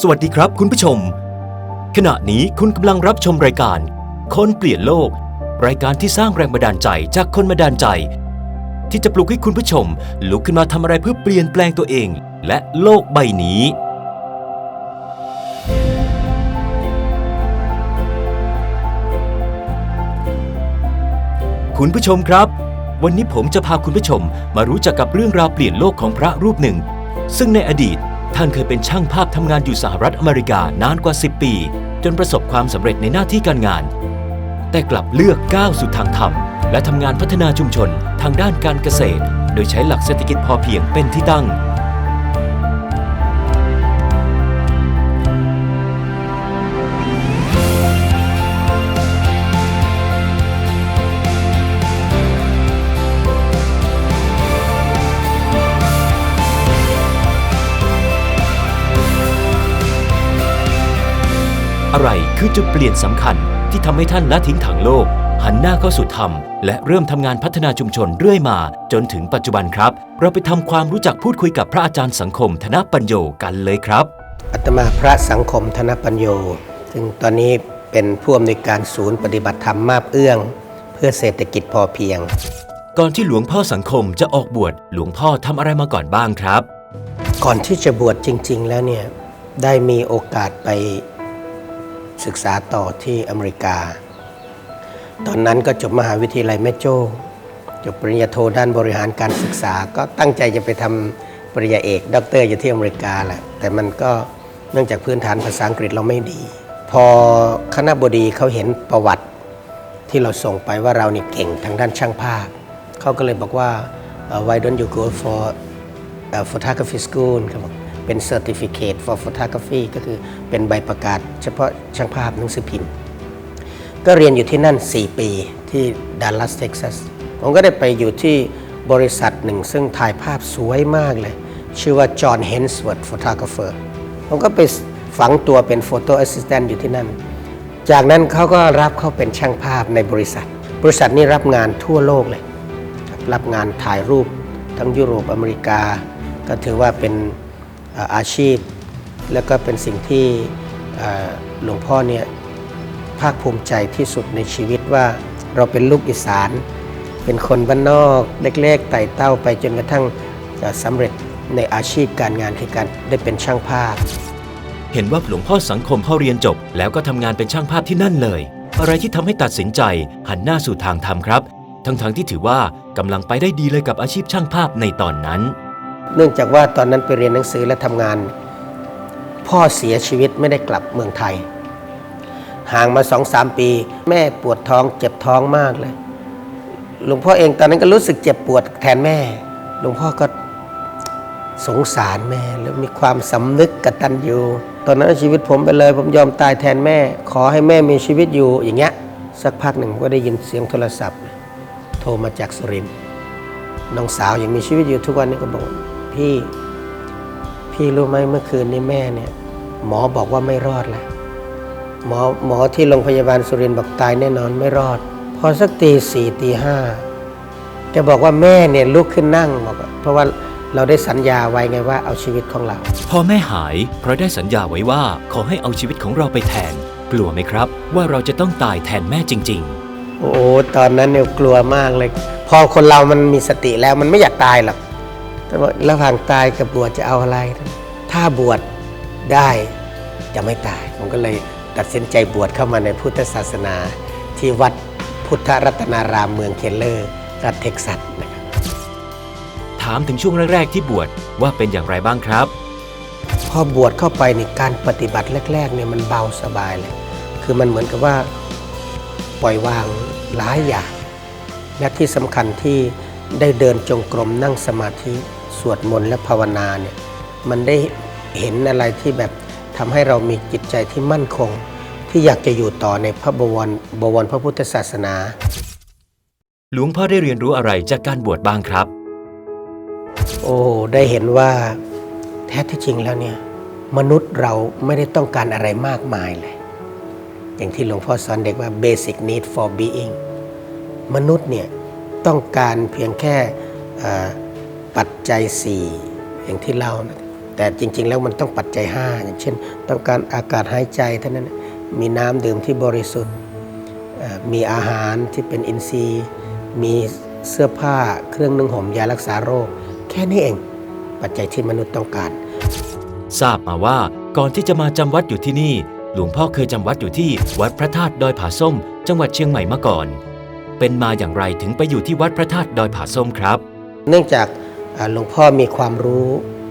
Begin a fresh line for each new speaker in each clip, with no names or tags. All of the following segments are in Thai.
สวัสดีครับคุณผู้ชม ขณะนี้คุณกำลังรับชมรายการ คนเปลี่ยนโลก รายการที่สร้างแรงบันดาลใจจากคนบันดาลใจ ที่จะปลุกให้คุณผู้ชมลุกขึ้นมาทำอะไรเพื่อเปลี่ยนแปลงตัวเอง และโลกใบนี้ คุณผู้ชมครับ วันนี้ผมจะพาคุณผู้ชมมารู้จักกับเรื่องราวเปลี่ยนโลกของพระรูปหนึ่ง ซึ่งในอดีต ท่านเคยเป็นช่างภาพทำงานอยู่สหรัฐอเมริกานานกว่า 10 ปี จนประสบความสำเร็จในหน้าที่การงาน แต่กลับเลือกก้าวสู่ทางธรรม และทำงานพัฒนาชุมชนทางด้านการเกษตร โดยใช้หลักเศรษฐกิจพอเพียงเป็นที่ตั้ง อะไรคือจุดเปลี่ยนสำคัญที่ทำให้ท่านละทิ้งถังโลก หันหน้าเข้าสู่ธรรม และเริ่มทำงานพัฒนาชุมชนเรื่อยมา จนถึงปัจจุบันครับ เราไปทำความรู้จักพูดคุยกับพระอาจารย์สังคมธนปัญโยกันเลยครับ
อาตมาพระสังคมธนปัญโย ซึ่งตอนนี้เป็นผู้อำนวยการศูนย์ปฏิบัติธรรมมาบเอื้อง เพื่อเศรษฐกิจพอเพียง
ก่อนที่หลวงพ่อสังคมจะออกบวชหลวงพ่อทำอะไรมาก่อนบ้างครับ
ก่อนที่จะบวชจริง ๆ แล้วเนี่ยได้มีโอกาสไป ศึกษาต่อที่อเมริกา ตอนนั้นก็จบมหาวิทยาลัยแม่โจ้จบปริญญาโทด้านบริหารการศึกษา ก็ตั้งใจจะไปทำปริญญาเอกด็อกเตอร์อยู่ที่อเมริกาแหละแต่มันก็เนื่องจากพื้นฐานภาษาอังกฤษเราไม่ดี พอคณะบดีเขาเห็นประวัติที่เราส่งไปว่าเราเนี่ยเก่งทางด้านช่างภาพเขาก็เลยบอกว่า why don't you go for uh, photography school ครับผม เป็น certificate for photography ก็คือเป็นใบประกาศ เฉพาะช่างภาพหนังสือพิมพ์ ก็เรียนอยู่ที่นั่น 4 ปีที่ดัลลัสเท็กซัสผมก็ได้ไปอยู่ที่บริษัทหนึ่ง ซึ่งถ่ายภาพสวยมากเลย ชื่อว่า John Hensworth Photographer ผมก็ไปฝังตัวเป็น Photo Assistant อยู่ที่นั่น จากนั้นเขาก็รับเข้าเป็นช่างภาพในบริษัท บริษัทนี้รับงานทั่วโลกเลย รับงานถ่ายรูปทั้งยุโรปอเมริกา ก็ถือว่าเป็น อาชีพ แล้วก็เป็นสิ่งที่หลวงพ่อเนี่ยภาคภูมิใจที่สุดในชีวิตว่าเราเป็นลูกอีสาน เป็นคนบ้านนอกเล็กๆไต่เต้าไปจนกระทั่งสำเร็จในอาชีพการงานคือการได้เป็นช่างภาพ
เห็นว่าหลวงพ่อสังคมเข้าเรียนจบ แล้วก็ทำงานเป็นช่างภาพที่นั่นเลย อะไรที่ทำให้ตัดสินใจหันหน้าสู่ทางธรรมครับ ทั้งๆที่ถือว่ากำลังไปได้ดีเลยกับอาชีพช่างภาพในตอนนั้น
เนื่องจากว่าตอนนั้นไปเรียนหนังสือและทำงาน พ่อเสียชีวิตไม่ได้กลับเมืองไทย ห่างมาสองสามปี แม่ปวดท้องเจ็บท้องมากเลยหลวงพ่อเองตอนนั้นก็รู้สึกเจ็บปวดแทนแม่ หลวงพ่อก็สงสารแม่แล้วมีความสำนึกกตัญญูตอนนั้นชีวิตผมไปเลย ผมยอมตายแทนแม่ ขอให้แม่มีชีวิตอยู่อย่างเงี้ยสักพักหนึ่งก็ได้ยินเสียงโทรศัพท์ โทรมาจากสุรินทร์ น้องสาวยังมีชีวิตอยู่ทุกวันนี้ก็บอกว่าพี่พี่รู้ไหมเมื่อคืนนี้แม่เนี่ย หมอบอกว่าไม่รอดแล้วหมอหมอที่โรงพยาบาลสุรินทร์บอกตายแน่นอนไม่รอด พอสักตีสี่ตีห้าแกบอกว่าแม่เนี่ยลุกขึ้นนั่งบอกว่าเพราะว่าเราได้สัญญาไว้ไงว่าเอาชีวิตของเรา
พอแม่หายเพราะได้สัญญาไว้ว่าขอให้เอาชีวิตของเราไปแทน กลัวไหมครับ ว่าเราจะต้องตายแทนแม่จริง ๆ
โอ้โหตอนนั้นเนี่ยกลัวมากเลยพ อคนเรามันมีสติแล้วมันไม่อยากตายหรอกแต่ว่าระหว่างตายกับบวชจะเอาอะไร ถ้าบวชได้จะไม่ตาย ผมก็เลยตัดสินใจบวชเข้ามาในพุทธศาสนา ที่วัดพุทธรัตนารามเมืองเคลเลอร์รัฐเท็กซัสนะครับ
ถามถึงช่วงแรกๆที่บวชว่าเป็นอย่างไรบ้างครับ
พอบวชเข้าไปในการปฏิบัติแรกๆเนี่ยมันเบาสบายเลย คือมันเหมือนกับว่าปล่อยวางหลายอย่าง และที่สำคัญที่ได้เดินจงกรมนั่งสมาธิสวดมนต์และภาวนาเนี่ยมันได้เห็นอะไรที่แบบทำให้เรามีจิตใจที่มั่นคง ที่อยากจะอยู่ต่อในพระบวรบวรพระพุทธศาสนา
หลวงพ่อได้เรียนรู้อะไรจากการบวชบ้างครับ
โอ้ได้เห็นว่าแท้ที่จริงแล้วเนี่ยมนุษย์เราไม่ได้ต้องการอะไรมากมายเลย อย่างที่หลวงพ่อสอนเด็กว่า basic need for being มนุษย์เนี่ยต้องการเพียงแค่ปัจจัย 4 อย่างที่เล่านะแต่จริง ๆ แล้วมันต้องปัจจัย 5 อย่างเช่น ต้องการอากาศหายใจเท่านั้นมีน้ำดื่มที่บริสุทธิ์มีอาหารที่เป็นอินทรีย์ มีเสื้อผ้าเครื่องนึ่งห่มยารักษาโรค แค่นี้เอง ปัจจัยที่มนุษย์ต้องการ
ทราบมาว่าก่อนที่จะมาจำวัดอยู่ที่นี่ หลวงพ่อเคยจำวัดอยู่ที่วัดพระธาตุดอยผาส้ม จังหวัดเชียงใหม่มาก่อน เป็นมาอย่างไรถึงไปอยู่ที่วัดพระธาตุดอยผาส้มครับ
เนื่องจากหลวงพ่อมีความรู้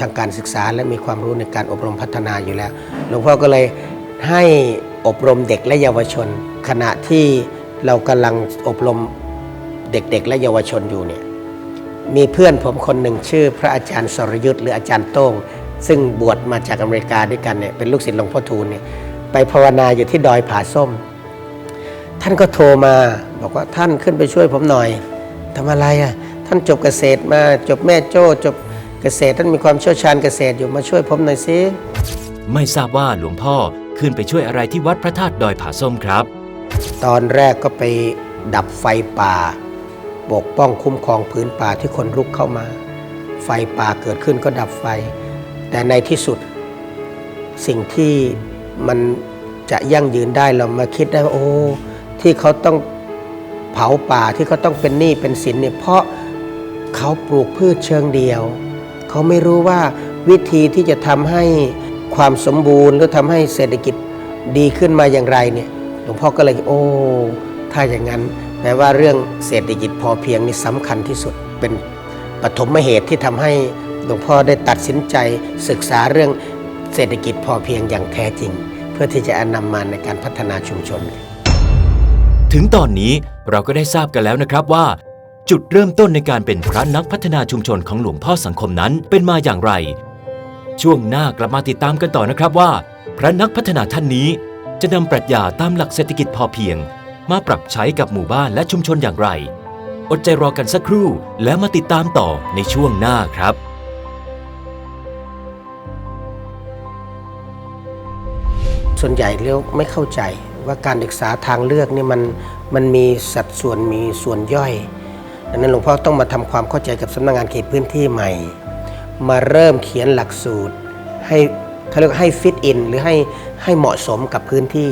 ทางการศึกษาและมีความรู้ในการอบรมพัฒนาอยู่แล้ว หลวงพ่อก็เลยให้อบรมเด็กและเยาวชน ขณะที่เรากำลังอบรมเด็กๆ และเยาวชนอยู่เนี่ยมีเพื่อนผมคนหนึ่งชื่อ พระอาจารย์สรยุทธ์หรืออาจารย์โต้ง ซึ่งบวชมาจากอเมริกาด้วยกันเนี่ยเป็นลูกศิษย์หลวงพ่อทูลเนี่ยไปภาวนาอยู่ที่ดอยผาส้ม ท่านก็โทรมา บอกว่าท่านขึ้นไปช่วยผมหน่อยทำอะไรอะท่านจบเกษตรมาจบแม่โจ้จบเกษตรท่านมีความเชี่ยวชาญเกษตรอยู่มาช่วยผมหน่อยสิ
ไม่ทราบว่าหลวงพ่อขึ้นไปช่วยอะไรที่วัดพระธาตุดอยผาส้มครับ
ตอนแรกก็ไปดับไฟป่าปกป้องคุ้มครองพื้นป่าที่คนรุกเข้ามา ไฟป่าเกิดขึ้นก็ดับไฟ แต่ในที่สุด สิ่งที่มันจะยั่งยืนได้เรามาคิดได้ว่าโอ้ที่เขาต้อง เผาป่าที่เขาต้องเป็นหนี้เป็นสินเนี่ยเพราะเขาปลูกพืชเชิงเดียว เขาไม่รู้ว่าวิธีที่จะทำให้ความสมบูรณ์หรือทำให้เศรษฐกิจดีขึ้นมาอย่างไรเนี่ยหลวงพ่อก็เลยโอ้ถ้าอย่างนั้นแปลว่าเรื่องเศรษฐกิจพอเพียงนี่สำคัญที่สุดเป็นปฐมเหตุที่ทำให้หลวงพ่อได้ตัดสินใจศึกษาเรื่องเศรษฐกิจพอเพียงอย่างแท้จริง เพื่อที่จะนำมาในการพัฒนาชุมชน
ถึงตอนนี้เราก็ได้ทราบกันแล้วนะครับว่า จุดเริ่มต้นในการเป็นพระนักพัฒนาชุมชนของหลวงพ่อสังคมนั้นเป็นมาอย่างไร ช่วงหน้ากลับมาติดตามกันต่อนะครับว่า พระนักพัฒนาท่านนี้ จะนำปรัชญาตามหลักเศรษฐกิจพอเพียง มาปรับใช้กับหมู่บ้านและชุมชนอย่างไร อดใจรอกันสักครู่แล้วมาติดตามต่อในช่วงหน้าครับ
ส่วนใหญ่เรียกไม่เข้าใจ ว่าการศึกษาทางเลือกนี่มันมันมีสัดส่วนมีส่วนย่อยดังนั้นหลวงพ่อต้องมาทำความเข้าใจกับสำนักงานเขตพื้นที่ใหม่ มาเริ่มเขียนหลักสูตร ให้เขาเรียกให้ฟิตอินหรือให้ให้เหมาะสมกับพื้นที่